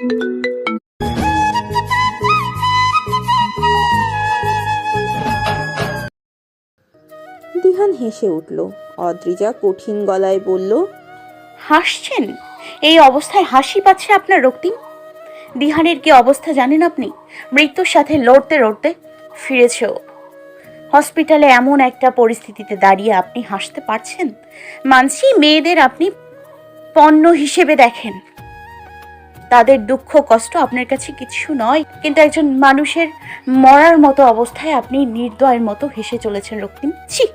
দিহান হেসে উঠল। অদ্রিজা কঠিন গলায় বলল, হাসছেন? এই অবস্থায় হাসি পাচ্ছে আপনার রক্তিম দিহানের কি অবস্থা জানেন আপনি? মৃত্যুর সাথে লড়তে লড়তে ফিরেছে। হসপিটালে এমন একটা পরিস্থিতিতে দাঁড়িয়ে আপনি হাসতে পারছেন? মানছি মেয়েদের আপনি পণ্য হিসেবে দেখেন। তাদের দুঃখ কষ্ট আপনার কাছে কিছু নয়। কিন্তু একজন মানুষের মরার মতো অবস্থায় আপনি নির্দয়ের মতো হেসে চলেছেন রক্তিম। ছি!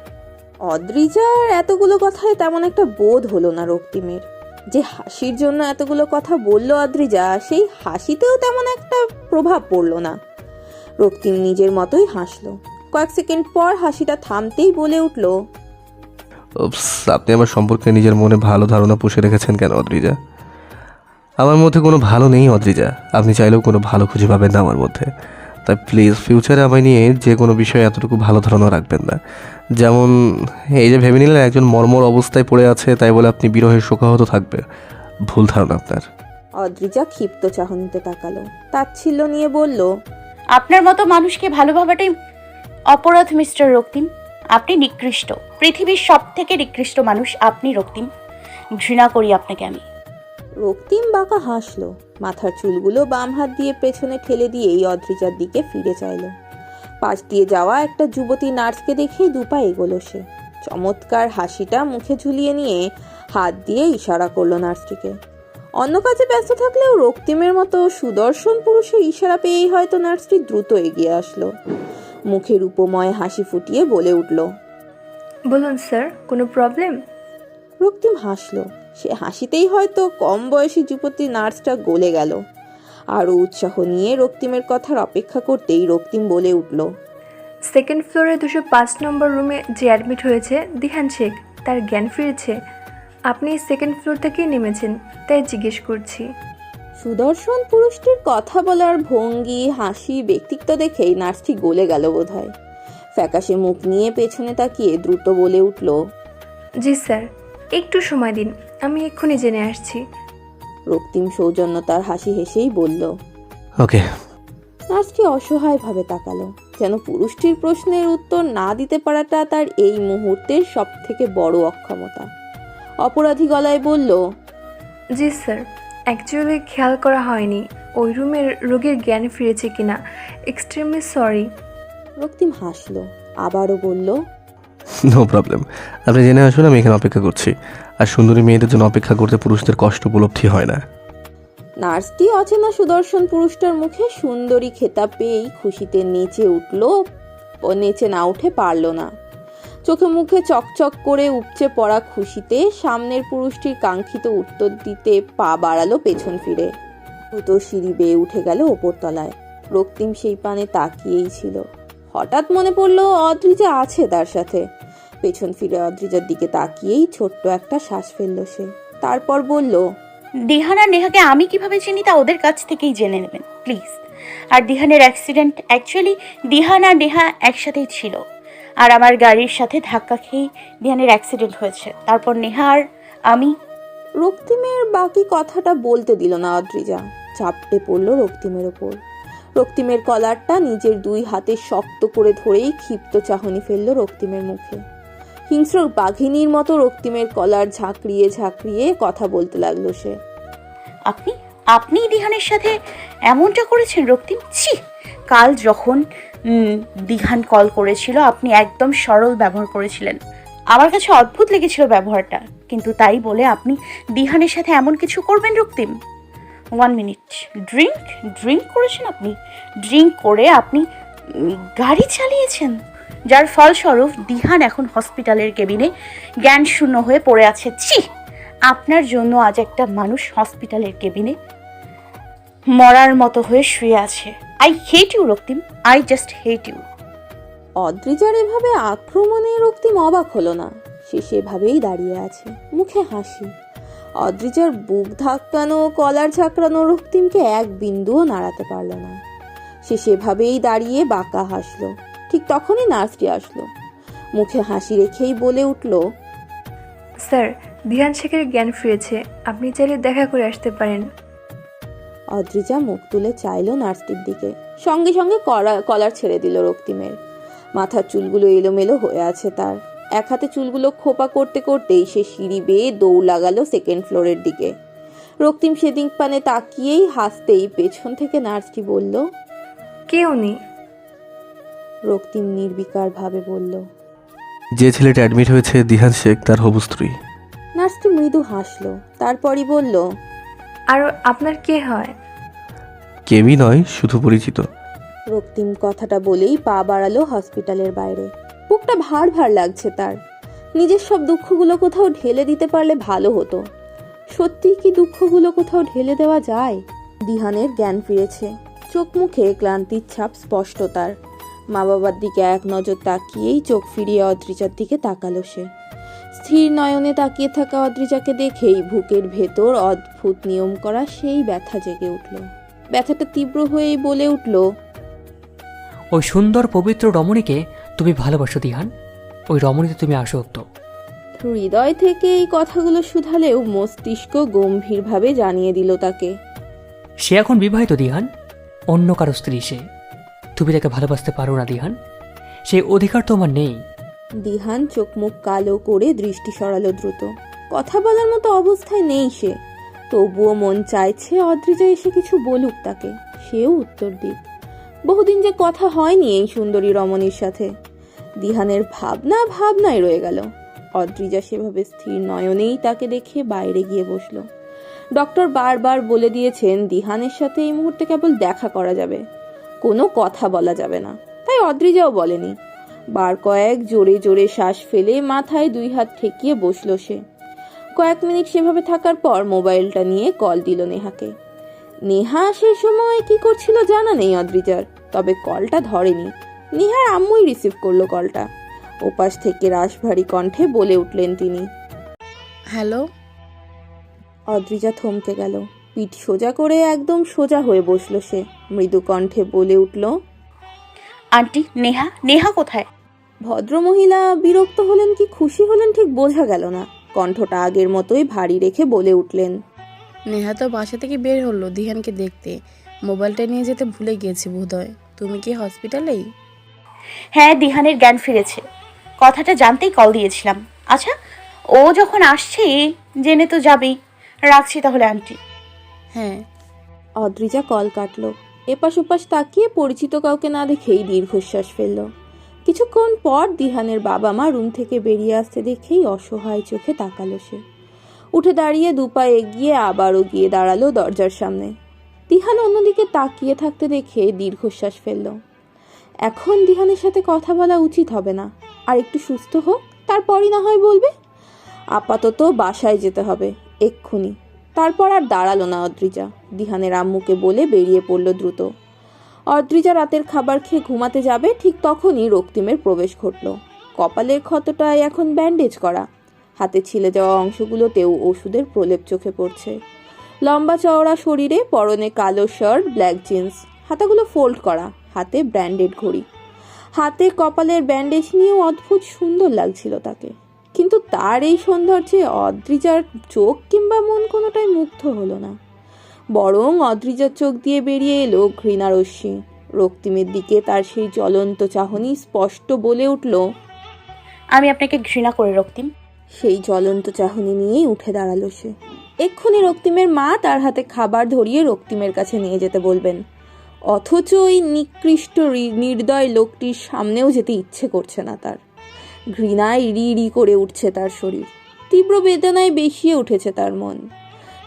অদ্রিজার এতগুলো কথায় তেমন একটা বোধ হলো না রক্তিমের। যে হাসির জন্য এতগুলো কথা বলল অদ্রিজা সেই হাসিতেও তেমন একটা প্রভাব পড়ল না। রক্তিম নিজের মতোই হাসলো। কয়েক সেকেন্ড পর হাসিটা থামতেই বলে উঠল আপনি আমার সম্পর্কে নিজের মনে ভালো ধারণা পুষে রেখেছেন কেন অদ্রিজা? আমার মধ্যে কোনো ভালো নেই, অদ্রিজা। আপনি চাইলেও কোনো ভালো খুঁজে পাবেন না আমার মধ্যে। তাই প্লিজ ফিউচারে আমায় নিয়ে যে কোনো বিষয়ে এতটুকু ভালো ধারণা রাখবেন না। যেমন, এই যে ভেবে নিলেন, একজন মর্মর অবস্থায় পড়ে আছে, তাই বলে আপনি বিরহের শোকাহত থাকবে। ভুল ধারণা আপনার। অদ্রিজা ক্ষিপ্ত চাহনিতে তাকালো। তাচ্ছিল্য নিয়ে বলল, আপনার মতো মানুষকে ভালো ভাবাটাই অপরাধ, মিস্টার রক্তিম। আপনি নিকৃষ্ট। পৃথিবীর সব থেকে নিকৃষ্ট মানুষ আপনি রক্তিম। ঘৃণা করি আপনাকে আমি। রক্তিম বাঁকা হাসলো। মাথার চুলগুলো বাম হাত দিয়ে পেছনে ঠেলে দিয়েই অদ্রিজার দিকে ফিরে চাইলো। পাশ দিয়ে যাওয়া একটা যুবতী নার্সকে দেখেই দুপা এগোলো সে। চমৎকার হাসিটা মুখে ঝুলিয়ে নিয়ে হাত দিয়ে ইশারা করল নার্সটিকে। অন্য কাজে ব্যস্ত থাকলেও রক্তিমের মতো সুদর্শন পুরুষের ইশারা পেয়েই হয়তো নার্সটি দ্রুত এগিয়ে আসলো। মুখের উপময় হাসি ফুটিয়ে বলে উঠল, বলুন, স্যার, কোনো প্রবলেম? রক্তিম হাসলো। সে হাসিতেই হয়তো কম বয়সী যুবতী নার্সটা গলে গেল। আরও উৎসাহ নিয়ে রক্তিমের কথার অপেক্ষা করতেই রক্তিম বলে উঠল সেকেন্ড ফ্লোরে দুশো পাঁচ নম্বর রুমে যে অ্যাডমিট হয়েছে দিহান শেখ তার জ্ঞান ফিরেছে। আপনি সেকেন্ড ফ্লোর থেকেই নেমেছেন তাই জিজ্ঞেস করছি। সুদর্শন পুরুষটির কথা বলার ভঙ্গি হাসি ব্যক্তিত্ব দেখেই নার্সটি গলে গেল বোধহয়। ফ্যাকাশে মুখ নিয়ে পেছনে তাকিয়ে দ্রুত বলে উঠল জি স্যার একটু সময় দিন আমি এক্ষুনি জেনে আসছি। রক্তিম সৌজন্য তার হাসি হেসেই বলল ওকে। নার্সটি অসহায়ভাবে তাকালো যেন পুরুষটির প্রশ্নের উত্তর না দিতে পারাটা তার এই মুহূর্তের সব থেকে বড় অক্ষমতা। অপরাধী গলায় বলল জি স্যার অ্যাকচুয়ালি খেয়াল করা হয়নি ওই রুমের রোগীর জ্ঞান ফিরেছে কিনা এক্সট্রিমলি সরি রক্তিম হাসলো আবারও বলল নো প্রবলেম আপনি জেনে আসুন, আমি এখানে অপেক্ষা করছি। আর সুন্দরী মেয়েদের জন্য অপেক্ষা করতে পুরুষদের কষ্ট উপলব্ধি হয় না। নার্সটি অচেনা সুদর্শন পুরুষটার মুখে সুন্দরী খেতাব পেয়েই খুশিতে নেচে উঠল ও নেচে না উঠে পারল না। চোখে মুখে চকচক করে উপচে পড়া খুশিতে সামনের পুরুষটির কাঙ্ক্ষিত উত্তর দিতে পা বাড়ালো পেছন ফিরে। দ্রুত সিঁড়ি বেয়ে উঠে গেল ওপরতলায়। রক্তিম সেই পানে তাকিয়েই ছিল। হঠাৎ মনে পড়ল অদ্রিজা আছে তার সাথে। পেছন ফিরে অদ্রিজার দিকে তাকিয়েই ছোট্ট একটা শ্বাস ফেলল সে। তারপর বলল দিহান আর নেহাকে আমি কীভাবে চিনি তা ওদের কাছ থেকেই জেনে নেবেন প্লিজ। আর দিহানের অ্যাক্সিডেন্ট অ্যাকচুয়ালি দিহান আর নেহা একসাথেই ছিল। আর আমার গাড়ির সাথে ধাক্কা খেয়েই দিহানের অ্যাক্সিডেন্ট হয়েছে। তারপর নেহা আর আমি। রক্তিমের বাকি কথাটা বলতে দিল না অদ্রিজা। চাপটে পড়ল রক্তিমের ওপর। রক্তিমের কলারটা নিজের দুই হাতে শক্ত করে ধরেই ক্ষিপ্ত চাহনি ফেলল রক্তিমের মুখে। হিংস্র বাঘিনীর মতো রক্তিমের কলার ঝাঁকড়িয়ে ঝাঁকড়িয়ে কথা বলতে লাগল সে। আপনি আপনি দিহানের সাথে এমনটা করেছেন রক্তিম? ছি, কাল যখন দিহান কল করেছিল, আপনি একদম সরল ব্যবহার করেছিলেন। আমার কাছে অদ্ভুত লেগেছিল ব্যবহারটা, কিন্তু তাই বলে আপনি দিহানের সাথে এমন কিছু করবেন Raktim? One minute drink drink করেছেন আপনি? ড্রিঙ্ক করে আপনি গাড়ি চালিয়েছেন? যার ফলস্বরূপ দিহান এখন হসপিটালের কেবিনে জ্ঞান শূন্য হয়ে পড়ে আছে। ছি! আপনার জন্য আজ একটা মানুষ হসপিটালের কেবিনে মরার মতো হয়ে শুয়ে আছে। I hate you Raktim. I just hate you অদ্রিজার এভাবে আক্রমণে রক্তিম অবাক হলো না। সে সেভাবেই দাঁড়িয়ে আছে, মুখে হাসি। অদ্রিজার বুক ধাক্কানো, কলার ঝাঁকড়ানো রক্তিমকে এক বিন্দুও নাড়াতে পারল না। সে সেভাবেই দাঁড়িয়ে বাঁকা হাসলো। ঠিক তখনই নার্সটি আসলো। মুখে হাসি রেখেই বলে উঠল স্যার দিহান শেখের জ্ঞান ফিরেছে। আপনি চাইলে দেখা করে আসতে পারেন। অদ্রিজা মুখ তুলে চাইলো নার্সটির দিকে। সঙ্গে সঙ্গে কলা- কলার ছেড়ে দিল রক্তিমের। মাথার চুলগুলো এলোমেলো হয়ে আছে তার। এক হাতে চুলগুলো খোপা করতে করতেই সে সিঁড়ি বেয়ে দৌড় লাগালো সেকেন্ড ফ্লোরের দিকে। রক্তিম সেদিক পানে তাকিয়েই হাসতেই পেছন থেকে নার্সটি বলল কে নেই। রক্তিম নির্বিকার ভাবে বলল যে ছেলেটা অ্যাডমিট হয়েছে দিহান শেখ তার হবু স্ত্রী। নার্সটি মৃদু হাসলো তারপরই বলল আর আপনার কে হয়? কেউই নয় শুধু পরিচিত। রক্তিম কথাটা বলেই পা বাড়ালো হসপিটালের বাইরে। বুকটা ভার ভার লাগছে তার। নিজের সব দুঃখগুলো কোথাও ঢেলে দিতে পারলে ভালো হতো। সত্যি কি দুঃখগুলো কোথাও ঢেলে দেওয়া যায়? দিহানের জ্ঞান ফিরেছে। চোখ মুখে ক্লান্তির ছাপ স্পষ্ট তার মা বাবার দিকে এক নজর তাকিয়েই চোখ ফিরিয়ে অদ্রিজার দিকে তাকালো সে। স্থির নয়নে তাকিয়ে থাকা অদ্রিজাকে দেখেই বুকের ভেতর অদ্ভুত নিয়ম করা সেই ব্যথা জেগে উঠল। ব্যথাটা তীব্র হয়েই বলে উঠল ওই সুন্দর পবিত্র রমণীকে তুমি ভালোবাসো দিহান। ওই রমণীতে তুমি আসক্ত। হৃদয় থেকে এই কথাগুলো শুধালেও মস্তিষ্ক গম্ভীরভাবে জানিয়ে দিল তাকে। সে এখন বিবাহিত দিহান। অন্য কারও স্ত্রী সে। তুমি তাকে ভালোবাসতে পারো না, দিহান। সেই অধিকার তোমার নেই। দিহান চোখ মুখ কালো করে দৃষ্টি সরালো দ্রুত। কথা বলার মতো অবস্থায় নেই সে। তবুও মন চাইছে অদ্রিজা এসে কিছু বলুক তাকে। সেও উত্তর দিক। বহুদিন যে কথা হয়নি এই সুন্দরী রমণীর সাথে। দিহানের ভাবনা ভাবনায় রয়ে গেল। অদ্রিজা সেভাবে স্থির নয়নেই তাকে দেখে বাইরে গিয়ে বসল। ডক্টর বারবার বলে দিয়েছেন দিহানের সাথে এই মুহূর্তে কেবল দেখা করা যাবে। কোনো কথা বলা যাবে না। তাই অদ্রিজাও বলেনি। বার কয়েক জোরে জোরে শ্বাস ফেলে মাথায় দুই হাত ঠেকিয়ে বসল সে। কয়েক মিনিট সেভাবে থাকার পর মোবাইলটা নিয়ে কল দিল নেহাকে। নেহা সে সময় কি করছিল জানা নেই অদ্রিজার, তবে কলটা ধরেনি। নেহার আম্মুই রিসিভ করল কলটা। ওপাশ থেকে রাশভারী কণ্ঠে বলে উঠলেন তিনি। হ্যালো? অদ্রিজা থমকে গেল। পিঠ সোজা করে একদম সোজা হয়ে বসল সে। মৃদু কণ্ঠে বলে উঠল আন্টি নেহা নেহা কোথায়? ভদ্রমহিলা বিরক্ত হলেন কি খুশি হলেন ঠিক বোঝা গেল না। কণ্ঠটা আগের মতোই ভারী রেখে বলে উঠলেন নেহা তো বাসা থেকে বের হলো দিহানকে দেখতে। মোবাইলটা নিয়ে যেতে ভুলে গিয়েছি বোধহয়। তুমি কি হসপিটালেই হ্যাঁ দিহানের জ্ঞান ফিরেছে। কথাটা জানতেই কল দিয়েছিলাম। আচ্ছা ও যখন আসছে জেনে তো যাবেই। রাখছি তাহলে, আন্টি। হ্যাঁ। অদ্রিজা কল কাটলো। এপাশ ওপাশ তাকিয়ে পরিচিত কাউকে না দেখেই দীর্ঘশ্বাস ফেলল। কিছুক্ষণ পর দিহানের বাবা মা রুম থেকে বেরিয়ে আসতে দেখেই অসহায় চোখে তাকালো সে। উঠে দাঁড়িয়ে দুপা এগিয়ে আবারও গিয়ে দাঁড়াল দরজার সামনে। দিহান অন্যদিকে তাকিয়ে থাকতে দেখে দীর্ঘশ্বাস ফেলল। এখন দিহানের সাথে কথা বলা উচিত হবে না। আর একটু সুস্থ হোক, তারপরই না হয় বলবে। আপাতত বাসায় যেতে হবে। এক্ষুনি। তারপর আর দাঁড়াল না অদ্রিজা। দিহানের আম্মুকে বলে বেরিয়ে পড়ল দ্রুত। অদ্রিজা রাতের খাবার খেয়ে ঘুমাতে যাবে, ঠিক তখনই রক্তিমের প্রবেশ ঘটল। কপালের ক্ষতটায় এখন ব্যান্ডেজ করা। হাতে ছিলে যাওয়া অংশগুলোতেও ওষুধের প্রলেপ চোখে পড়ছে। লম্বা চওড়া শরীরে পরনে কালো শার্ট ব্ল্যাক জিন্স হাতাগুলো ফোল্ড করা, হাতে ব্র্যান্ডেড ঘড়ি। হাতে কপালের ব্যান্ডেজ নিয়েও অদ্ভুত সুন্দর লাগছিল তাকে। কিন্তু তার এই সৌন্দর্যে অদ্রিজার চোখ কিংবা মন কোনোটাই মুগ্ধ হলো না। বরং অদ্রিজার চোখ দিয়ে বেরিয়ে এলো ঘৃণারশ্মি। রক্তিমের দিকে তার সেই জ্বলন্ত চাহনি স্পষ্ট বলে উঠল আমি আপনাকে ঘৃণা করে রক্তিম। সেই জ্বলন্ত চাহনি নিয়েই উঠে দাঁড়াল সে। এক্ষুনি রক্তিমের মা তার হাতে খাবার ধরিয়ে রক্তিমের কাছে নিয়ে যেতে বলবেন। অথচ ওই নিকৃষ্ট নির্দয় লোকটির সামনেও যেতে ইচ্ছে করছে না তার। ঘৃণায় রি রি করে উঠছে তার শরীর। তীব্র বেদনায় বেশিয়ে উঠেছে তার মন।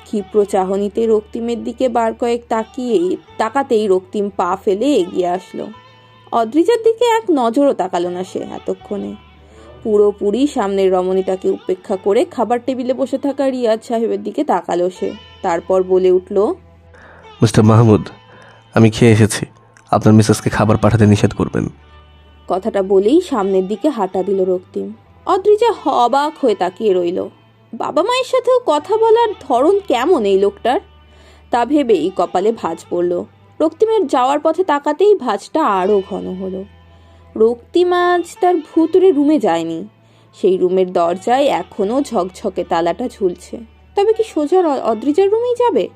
ক্ষিপ্র চাহনিতে রক্তিমের দিকে বার কয়েক তাকিয়ে তাকাতেই রক্তিম পা ফেলে এগিয়ে আসলো। অদ্রিজার দিকে এক নজরও তাকালো না সে এতক্ষণে। পুরোপুরি সামনের রমণীটাকে উপেক্ষা করে খাবার টেবিলে বসে থাকা রিয়াজ সাহেবের দিকে তাকালো সে। তারপর বলে উঠল, মিস্টার মাহমুদ, আমি খেয়ে এসেছি। আপনার মিসেসকে খাবার পাঠাতে নিষেধ করবেন। কথাটা বলেই সামনের দিকে হাঁটা দিল রক্তিম। অদ্রিজা অবাক হয়ে তাকিয়ে রইল। বাবা মায়ের সাথেও কথা বলার ধরন কেমন এই লোকটার? তা ভেবেই কপালে ভাঁজ পড়ল। রক্তিমের যাওয়ার পথে তাকাতেই ভাঁজটা আরও ঘন হলো। রক্তিম আজ তার ভুতুরে রুমে যায়নি। সেই রুমের দরজায় এখনও ঝকঝকে তালাটা ঝুলছে। তবে কি সোজা অদ্রিজার রুমেই যাবে?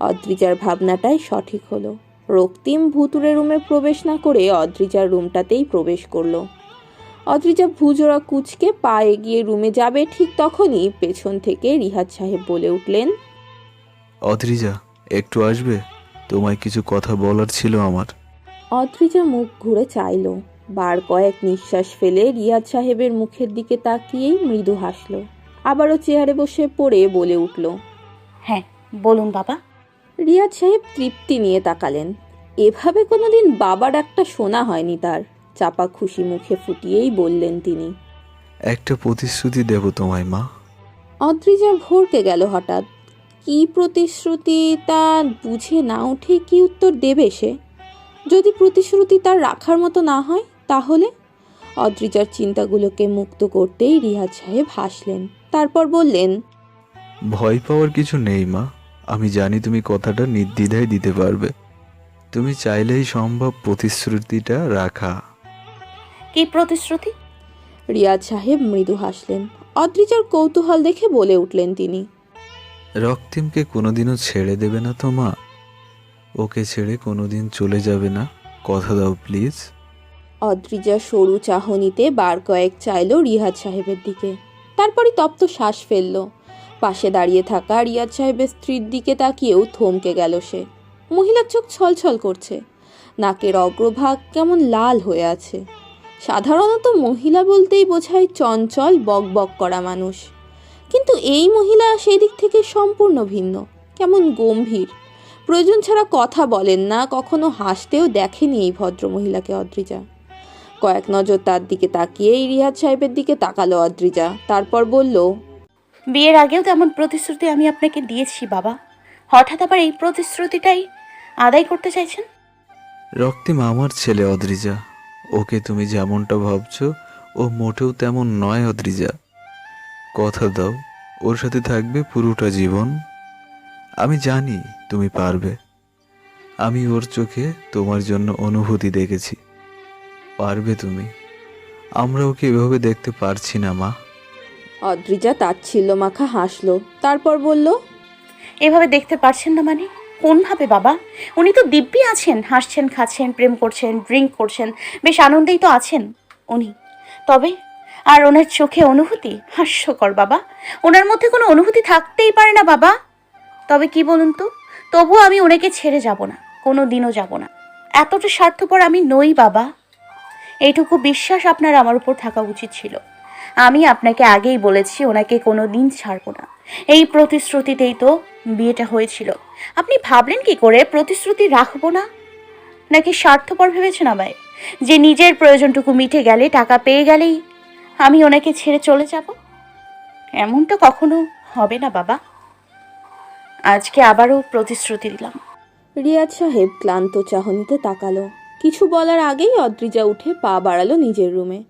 অদ্রিজার ভাবনাটাই সঠিক হলো। রক্তিম ভুতুরে রুমে প্রবেশ না করে অদ্রিজার রুমটাতেই প্রবেশ করল। অদ্রিজা ভুজোড়া কুচকে পা এগিয়ে রুমে যাবে ঠিক তখনই পেছন থেকে রিহাদ সাহেব বলে উঠলেন অদ্রিজা একটু আসবে? তোমায় কিছু কথা বলার ছিল আমার। অদ্রিজা মুখ ঘুরে চাইল। বার কয়েক নিঃশ্বাস ফেলে রিয়াদ সাহেবের মুখের দিকে তাকিয়েই মৃদু হাসল। আবারও চেয়ারে বসে পড়ে বলে উঠল হ্যাঁ বলুন বাবা। রিয়াদ সাহেব তৃপ্তি নিয়ে তাকালেন। এভাবে কোনোদিন বাবার একটা শোনা হয়নি তার। চাপা খুশি মুখে ফুটিয়েই বললেন তিনি একটা প্রতিশ্রুতি দেব তোমায় মা। অদ্রিজা ভরকে গেল হঠাৎ। কি প্রতিশ্রুতি তা বুঝে না উঠে কি উত্তর দেবে সে? যদি প্রতিশ্রুতি তার রাখার মতো না হয় তাহলে? অদ্রিজার চিন্তাগুলোকে মুক্ত করতেই রিহাজ সাহেব হাসলেন। তারপর বললেন ভয় পাওয়ার কিছু নেই মা। আমি জানি তুমি কথাটা নির্দ্বিধায় দিতে পারবে। তুমি চাইলেই সম্ভব প্রতিশ্রুতিটা রাখা। কি প্রতিশ্রুতি? রিয়াজ সাহেব মৃদু হাসলেন। অদ্রিজার কৌতূহল দেখে বলে উঠলেন তিনি। রক্তিমকে কোনোদিনও ছেড়ে দেবে না তো মা? ওকে ছেড়ে কোনোদিন চলে যাবে না? কথা দাও প্লিজ। অদ্রিজা সরু চাহনিতে বার কয়েক চাইল রিয়াজ সাহেবের দিকে। তারপরই তপ্ত শ্বাস ফেলল। পাশে দাঁড়িয়ে থাকা রিয়াজ সাহেবের স্ত্রীর দিকে তাকিয়েও থমকে গেল সে। মহিলার চোখ ছলছল করছে। নাকের অগ্রভাগ কেমন লাল হয়ে আছে। সাধারণত মহিলা বলতেই বোঝায় চঞ্চল বক বক করা মানুষ। কিন্তু এই মহিলা সেই দিক থেকে সম্পূর্ণ ভিন্ন, কেমন গম্ভীর। প্রয়োজন ছাড়া কথা বলেন না, কখনো হাসতেও দেখেনি এই ভদ্র মহিলাকে অদ্রিজা। কয়েক নজর তার দিকে তাকিয়েই রিয়াদ সাহেবের দিকে তাকালো অদ্রিজা, তারপর বলল বিয়ের আগেও তেমন প্রতিশ্রুতি আমি আপনাকে দিয়েছি, বাবা। হঠাৎ আবার এই প্রতিশ্রুতিটাই আদায় করতে চাইছেন? রক্তিম আমার ছেলে, অদ্রিজা। ওকে তুমি যেমনটা ভাবছ, ও মোটেও তেমন নয়, অদ্রিজা। কথা দাও, ওর সাথে থাকবে পুরোটা জীবন। আমি জানি তুমি পারবে। আমি ওর চোখে তোমার জন্য অনুভূতি দেখেছি। পারবে তুমি। আমরা ওকে এভাবে দেখতে পারছি না, মা। অদ্রিজা তাচ্ছিল্য মাখা হাসলো। তারপর বলল, এভাবে দেখতে পারছেন না মানে? কোনভাবে বাবা? উনি তো দিব্যি আছেন, হাসছেন, খাচ্ছেন, প্রেম করছেন, ড্রিঙ্ক করছেন, বেশ আনন্দেই তো আছেন উনি। তবে আর ওনার চোখে অনুভূতি? হাস্যকর বাবা। ওনার মধ্যে কোনো অনুভূতি থাকতেই পারে না বাবা। তবে কি বলুন তো? তবুও আমি ওনাকে ছেড়ে যাব না কোনো দিনও যাব না। এতটা স্বার্থপর আমি নই বাবা। এইটুকু বিশ্বাস আপনার আমার উপর থাকা উচিত ছিল। আমি আপনাকে আগেই বলেছি, ওনাকে কোনো দিন ছাড়বো না। এই প্রতিশ্রুতিতেই তো বিয়েটা হয়েছিল। আপনি ভাবলেন কি করে, প্রতিশ্রুতি রাখব না? নাকি স্বার্থপর ভেবেছেন আমায়? যে নিজের প্রয়োজনটুকু মিটে গেলে, টাকা পেয়ে গেলেই আমি ওনাকে ছেড়ে চলে যাব? এমনটা কখনো হবে না, বাবা। আজকে আবারও প্রতিশ্রুতি দিলাম। রিয়াদ সাহেব ক্লান্ত চাহনিতে তাকালো। কিছু বলার আগেই অদ্রিজা উঠে পা বাড়ালো নিজের রুমে।